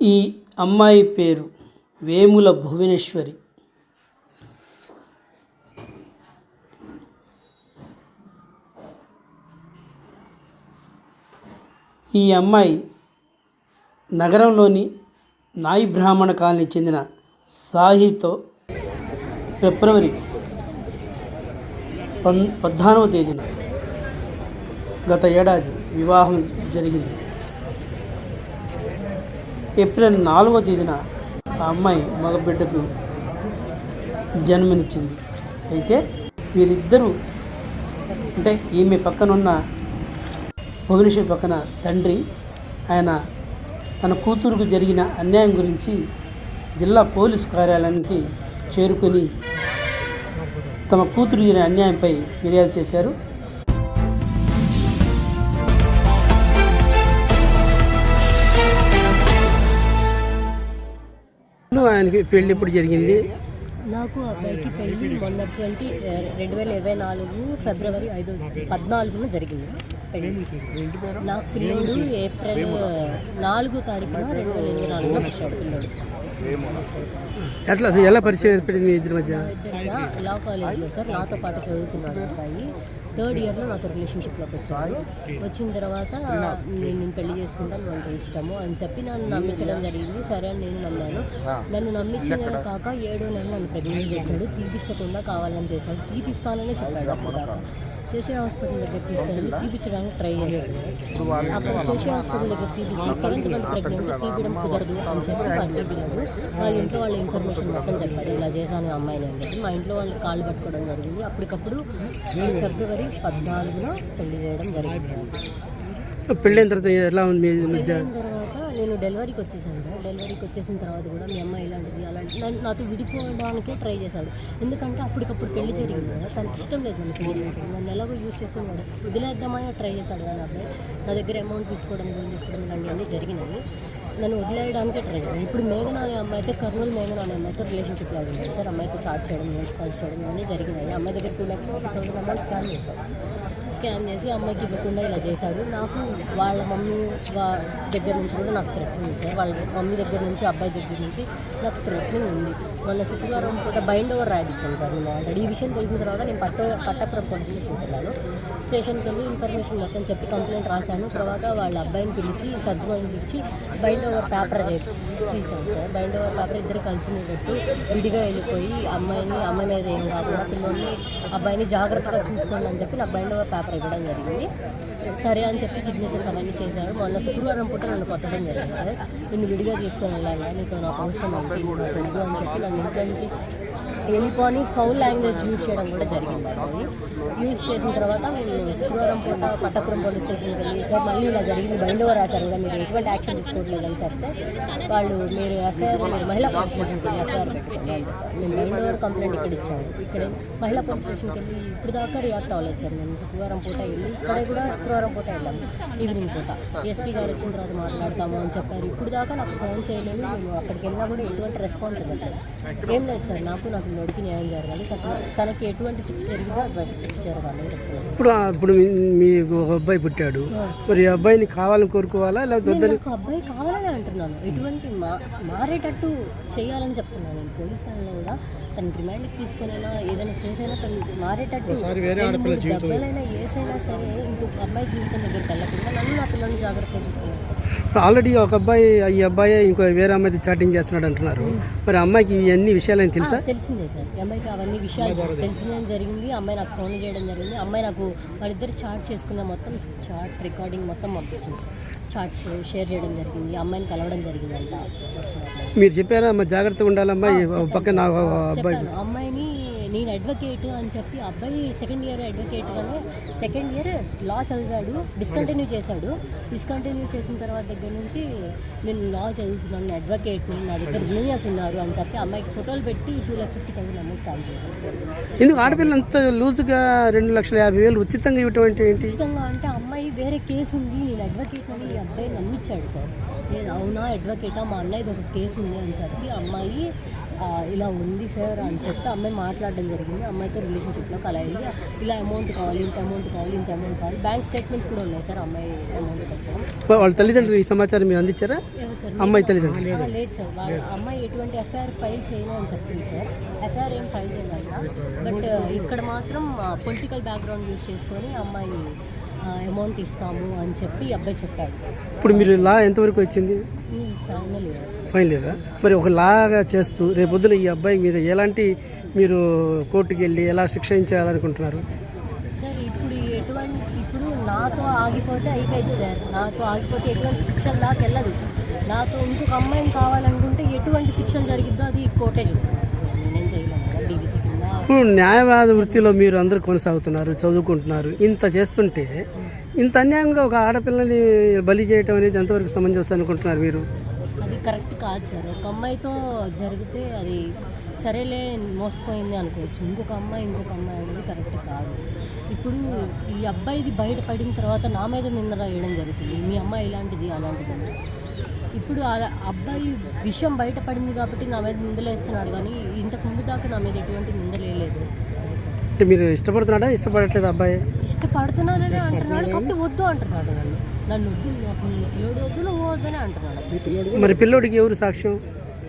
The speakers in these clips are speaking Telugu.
ఈ అమ్మాయి పేరు వేముల భువనేశ్వరి. ఈ అమ్మాయి నగరంలోని నాయి బ్రాహ్మణ కాలనీ చెందిన సాహితో ఫిబ్రవరి పన్ పద్నాలుగవ తేదీన గత ఏడాది వివాహం జరిగింది. ఏప్రిల్ నాలుగో తేదీన ఆ అమ్మాయి మగబిడ్డకు జన్మనిచ్చింది. అయితే వీరిద్దరూ అంటే ఈమె పక్కనున్న భువనేశ్వర్ పక్కన తండ్రి ఆయన తన కూతురుకు జరిగిన అన్యాయం గురించి జిల్లా పోలీస్ కార్యాలయానికి చేరుకొని తమ కూతురు జరిగిన అన్యాయంపై ఫిర్యాదు చేశారు. ఆయనకి పెళ్ళి ఇప్పుడు జరిగింది? నాకు అబ్బాయికి పెళ్ళి మొన్న ట్వంటీ రెండు వేల ఇరవై నాలుగు ఫిబ్రవరి ఐదు పద్నాలుగున జరిగింది పెళ్ళి. నా పిల్లోడు ఏప్రిల్ నాలుగో తారీఖున రెండు వేల ఇరవై నాలుగున వచ్చాడు పిల్లోడు. ఎట్లా అసలు ఎలా పరిచయం ఏర్పడింది మీ ఇద్దరి మధ్య? లా కాలేజ్లో సార్ నాతో పాటు చదువుతున్నాడు అబ్బాయి. థర్డ్ ఇయర్లో నాతో రిలేషన్షిప్లోకి వచ్చాడు. వచ్చిన తర్వాత నేను నేను పెళ్ళి చేసుకుంటాను నాకు ఇష్టము అని చెప్పి నన్ను నమ్మించడం జరిగింది. సరే అని నేను నమ్మాను. నన్ను నమ్మించిన కాక ఏడో నెల నన్ను ప్రెగ్నెన్సీ తెచ్చాడు తీపిచ్చకుండా కావాలని చేశాడు. తీపిస్తానని చెప్పాడు అప్పుడు శేష హాస్పిటల్ దగ్గర తీసుకెళ్ళి తీపించడానికి ట్రై చేశాడు. అక్కడ శేష హాస్పిటల్ దగ్గర తీపిస్తే సెవెంత్ మంత్ ప్రెగ్నెంట్ తీయడం కుదరదు అని చెప్పి వాళ్ళు తీయలేదు వాళ్ళ ఇంట్లో వాళ్ళ ఇన్ఫర్మేషన్ మొత్తం చెప్పారు. ఇలా చేశాను అమ్మాయిని అని చెప్పి మా ఇంట్లో వాళ్ళు కాళ్ళు పట్టుకోవడం జరిగింది. అప్పటికప్పుడు ఫిబ్రవరి పద్నాలుగున పెళ్ళి చేయడం జరిగింది. పెళ్ళైన తర్వాత ఎలా ఉంది మీ మధ్య? నేను డెలివరీకి వచ్చేసాను సార్. డెలివరీకి వచ్చేసిన తర్వాత కూడా మీ అమ్మాయి ఇలాంటిది అలాంటి నన్ను నాతో విడిపోవడానికే ట్రై చేశాడు. ఎందుకంటే అప్పటికప్పుడు పెళ్ళి జరిగింది కదా తనకి ఇష్టం లేదు నన్ను పెళ్ళి చేసుకోవడం. నన్ను ఎలాగో యూస్ చేసుకున్నాడు వదిలేద్దామని ట్రై చేశాడు కానీ అబ్బాయి నా దగ్గర అమౌంట్ తీసుకోవడం లోన్ తీసుకోవడం ఇలాంటివన్నీ జరిగినాయి. నన్ను వదిలేయడానికి ట్రై చేశాను. ఇప్పుడు మేఘన అనే అమ్మాయి అయితే కర్నూలు మేఘన అనే అమ్మాయితో రిలేషన్షిప్ లాగా ఉంది. సార్ అమ్మాయితో చార్జ్ చేయడం కాల్ చేయడం ఇవన్నీ జరిగినాయి. అమ్మాయి దగ్గర two lakhs fifty thousand amount scan చేశారు. స్కాన్ చేసి అమ్మాయికి ఇవ్వకుండా ఇలా చేశాడు నాకు వాళ్ళ మమ్మీ వా- దగ్గర నుంచి కూడా నాకు థ్రెట్నింగ్ సార్. వాళ్ళ మమ్మీ దగ్గర నుంచి అబ్బాయి దగ్గర నుంచి నాకు థ్రెట్నింగ్ ఉంది. మొన్న శుక్రవారం పూట బైండ్ ఓవర్ రాయించాను సార్ నేను ఆల్రెడీ. ఈ విషయం తెలిసిన తర్వాత నేను పట్ట పట్టపురం పోలీస్ స్టేషన్కి వెళ్ళాను. స్టేషన్కి వెళ్ళి ఇన్ఫర్మేషన్ మొత్తం చెప్పి కంప్లైంట్ రాశాను. తర్వాత వాళ్ళ అబ్బాయిని పిలిచి సద్వాయిని ఇచ్చి బైండ్ ఓవర్ పేపర్ తీసాను సార్. బైండ్ ఓవర్ పేపర్ ఇద్దరు కలిసి పెట్టి విడిగా వెళ్ళిపోయి అమ్మాయిని అమ్మాయి మీద ఏం కాకుండా పిల్లల్ని అబ్బాయిని జాగ్రత్తగా చూసుకోండి అని చెప్పి నాకు బైండ్ ఓవర్ పేపర్ ఇవ్వడం జరిగింది. సరే అని చెప్పి సిగ్నేచర్స్ అవన్నీ చేశారు. మొన్న శుక్రవారం పూట నన్ను కొట్టడం జరిగింది సార్. నిన్ను విడిగా తీసుకొని వెళ్ళాలి నీతో నాకు అవసరం అవుతుంది అని చెప్పి నన్ను ఇంట్లో నుంచి వెళ్ళిపోని ఫౌల్ లాంగ్వేజ్ యూజ్ చేయడం కూడా జరిగింది. అది యూజ్ చేసిన తర్వాత మేము శుక్రవారం పూట పట్టపురం పోలీస్ స్టేషన్కి వెళ్ళి సార్ మళ్ళీ ఇలా జరిగింది బైండ్ ఓవర్ రాశారు కదా మీరు ఎటువంటి యాక్షన్ తీసుకోవట్లేదని చెప్తే వాళ్ళు మీరు ఎఫ్ఐఆర్ మీరు మహిళా పోలీస్ స్టేషన్కి వెళ్ళి ఎఫ్ఐఆర్ నేను బైండ్ ఓవర్ కంప్లైంట్ ఇక్కడ ఇచ్చాను ఇక్కడ మహిళా పోలీస్ స్టేషన్కి వెళ్ళి ఇప్పుడు దాకా రియాక్ట్ అవ్వలేదు సార్. నేను శుక్రవారం పూట వెళ్ళి ఇక్కడ కూడా శుక్రవారం పూట వెళ్ళాము ఈవినింగ్ పూట. ఎస్పీ గారు వచ్చిన తర్వాత మాట్లాడతాము అని చెప్పారు. ఇప్పుడు దాకా నాకు ఫోన్ చేయలేదు. నేను అక్కడికి వెళ్ళినా కూడా ఎటువంటి రెస్పాన్స్ ఇవ్వట్లేదు. ఏం లేదు సార్ నాకు నా పిల్లడికి న్యాయం జరగాలి. తన- తనకి ఎటువంటి శిక్ష జరిగిందో అటువంటి శిక్ష జరగాలి. ఇప్పుడు ఇప్పుడు మీ- మీకు ఒక అబ్బాయి పుట్టాడు. మరి అబ్బాయిని కావాలని కోరుకోవాలా లేకపోతే నాకు అబ్బాయి కావాలని అంటున్నాను. ఎటువంటి మా మారేటట్టు చేయాలని చెప్తున్నాను నేను. పోలీస్ వాళ్ళలో కూడా తన రిమాండ్కి తీసుకునైనా ఏదైనా చేసైనా తను మారేటట్టు దెబ్బలైనా ఏసైనా సరే ఇంకొక అబ్బాయి జీవితం దగ్గరికి వెళ్ళకుండా నన్ను నా పిల్లల్ని జాగ్రత్తగా చూసుకున్నాను ఇప్పుడు ఆల్రెడీ ఒక అబ్బాయి ఈ అబ్బాయి ఇంకో వేరే అమ్మాయితో చాటింగ్ చేస్తున్నాడు అంటున్నారు. మరి అమ్మాయికి ఇవన్నీ విషయాలని తెలుసా? తెలిసిందే సార్. ఈ అమ్మాయికి అవన్నీ విషయాలు తెలిసిందే జరిగింది. అమ్మాయి నాకు ఫోన్ చేయడం జరిగింది అమ్మాయి నాకు వాళ్ళిద్దరు చాట్ చేసుకున్న మొత్తం చాట్ రికార్డింగ్ మొత్తం పంపించింది. చాట్స్ షేర్ చేయడం జరిగింది అమ్మాయిని కలవడం జరిగిందంట. మీరు చెప్పారా? మరి జాగ్రత్తగా ఉండాలమ్మా ఈ ఒక పక్క నా అబ్బాయి. అమ్మాయిని నేను అడ్వకేట్ అని చెప్పి అబ్బాయి సెకండ్ ఇయర్ అడ్వకేట్గానే సెకండ్ ఇయర్ లా చదివాడు డిస్కంటిన్యూ చేశాడు. డిస్కంటిన్యూ చేసిన తర్వాత దగ్గర నుంచి నేను లా చదువుతున్నాను అడ్వకేట్ నా దగ్గర జూనియర్స్ ఉన్నారు అని చెప్పి అమ్మాయికి ఫోటోలు పెట్టి two lakhs fifty thousand amount scan చేయాలి ఎందుకు ఆడపిల్లలు అంత లూజుగా రెండు లక్షల యాభై వేలు ఉచితంగా ఇవ్వటం ఏంటి? ఖచ్చితంగా అంటే అమ్మాయి వేరే కేసు ఉంది నేను అడ్వకేట్ అని ఈ అబ్బాయి నమ్మించాడు సార్. నేను అవునా అడ్వకేటా మా అన్నయ్యది ఒక కేసు ఉంది అని చెప్పి అమ్మాయి ఇలా ఉంది సార్ అని చెప్పి అమ్మాయి మాట్లాడడం జరిగింది. అమ్మాయితో రిలేషన్షిప్లో వెళ్ళి ఇలా అమౌంట్ కావాలి ఇంత అమౌంట్ కావాలి ఇంత అమౌంట్ కావాలి. బ్యాంక్ స్టేట్మెంట్స్ కూడా ఉన్నాయి సార్ అమ్మాయి అమౌంట్ కట్టడం వాళ్ళ తల్లిదండ్రులు ఈ సమాచారం మీరు అందించారా? అమ్మాయి తల్లిదండ్రులు. లేదు సార్. వాళ్ళ అమ్మాయి ఎటువంటి ఎఫ్ఐఆర్ ఫైల్ చేయను అని చెప్పింది సార్. ఎఫ్ఐఆర్ ఏం ఫైల్ చేయాలంట బట్ ఇక్కడ మాత్రం పొలిటికల్ బ్యాక్గ్రౌండ్ యూస్ చేసుకొని అమ్మాయి అమౌంట్ ఇస్తాము అని చెప్పి అబ్బాయి చెప్పాడు. ఇప్పుడు మీరు లా ఎంతవరకు వచ్చింది? ఫైన్ లేదా మరి ఒక లాగా చేస్తూ రేపొద్దున ఈ అబ్బాయి మీద ఎలాంటి మీరు కోర్టుకి వెళ్ళి ఎలా శిక్షించాలనుకుంటున్నారు సార్ ఇప్పుడు ఎటువంటి ఇప్పుడు నాతో ఆగిపోతే అయిపోయింది సార్ నాతో ఆగిపోతే ఎటువంటి శిక్షల దాకా వెళ్ళదు. నాతో ఇంకొక అమ్మాయిని కావాలనుకుంటే ఎటువంటి శిక్షలు జరిగిద్దో అది కోర్టే చూసుకుంటారు సార్ నేనేం చేయలేను కదా డీబీసీ కింద ఇప్పుడు న్యాయవాద వృత్తిలో మీరు అందరూ కొనసాగుతున్నారు చదువుకుంటున్నారు. ఇంత చేస్తుంటే ఇంత అన్యాయంగా ఒక ఆడపిల్లని బలి చేయటం అనేది ఎంతవరకు సమంజసం అనుకుంటున్నారు మీరు? అది కరెక్ట్ కాదు సార్. ఒక అమ్మాయితో జరిగితే అది సరేలే మోసపోయింది అనుకోవచ్చు. ఇంకొక అమ్మాయి ఇంకొక అమ్మాయి అనేది కరెక్ట్ కాదు. ఇప్పుడు ఈ అబ్బాయిది బయటపడిన తర్వాత నా మీద నిందన వేయడం జరుగుతుంది. మీ అమ్మాయి ఇలాంటిది అలాంటిది ఇప్పుడు ఆ అబ్బాయి విషయం బయటపడింది కాబట్టి నా మీద నిందలేస్తున్నాడు కానీ ఇంతకు ముందు దాకా నా మీద ఎటువంటి నిందలేయలేదు అంటే మీరు ఇష్టపడుతున్నాడా? ఇష్టపడట్లేదు అబ్బాయి? ఇష్టపడుతున్నానని అంటున్నాడు కాబట్టి వద్దు అంటున్నాడు నన్ను. నన్ను వద్దు నాకు నీ పిల్లోడు వద్దు నువ్వు వద్దని అంటున్నాడు. మరి పిల్లోడికి ఎవరు సాక్ష్యం?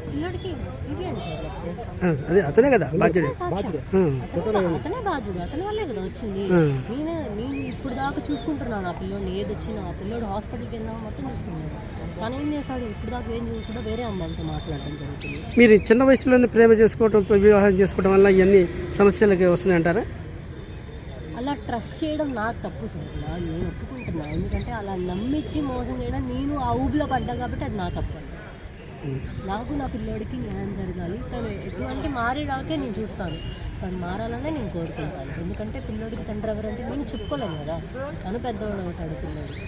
పిల్లోడికి ఆ, అదే అతనే కదా బాధ్యుడు. అతనే బాధ్యుడు అతని వల్లే కదా వచ్చింది. నేనే దాకా చూసుకుంటున్నాను. ఆ పిల్లోడిని ఏది వచ్చినా ఆ పిల్లోడు హాస్పిటల్కి వెళ్ళినా మొత్తం చూసుకున్నాడు కానీ ఏం చేశాడు? ఇప్పుడు దాకా ఏం చూడకుండా వేరే అమ్మాయిలతో మాట్లాడటం జరుగుతుంది. మీరు చిన్న వయసులోనే ప్రేమ చేసుకోవటం వివాహం చేసుకోవడం వల్ల ఇవన్నీ సమస్యలకి వస్తున్నాయంటారా? అలా ట్రస్ట్ చేయడం నాకు తప్పు సార్. నేను ఒప్పుకుంటున్నా. ఎందుకంటే అలా నమ్మించి మోసం చేయడం నేను ఆ ఊబిలో పడ్డా కాబట్టి అది నా తప్పు. నాకు నా పిల్లోడికి న్యాయం జరగాలి. తను ఎటువంటి మారేడాకే నేను చూస్తాను. తను మారాలనే నేను కోరుకుంటాను. ఎందుకంటే పిల్లోడికి తండ్రి ఎవరంటే నేను చెప్పుకోలేను కదా. తను పెద్దవాడు అవుతాడు పిల్లోడికి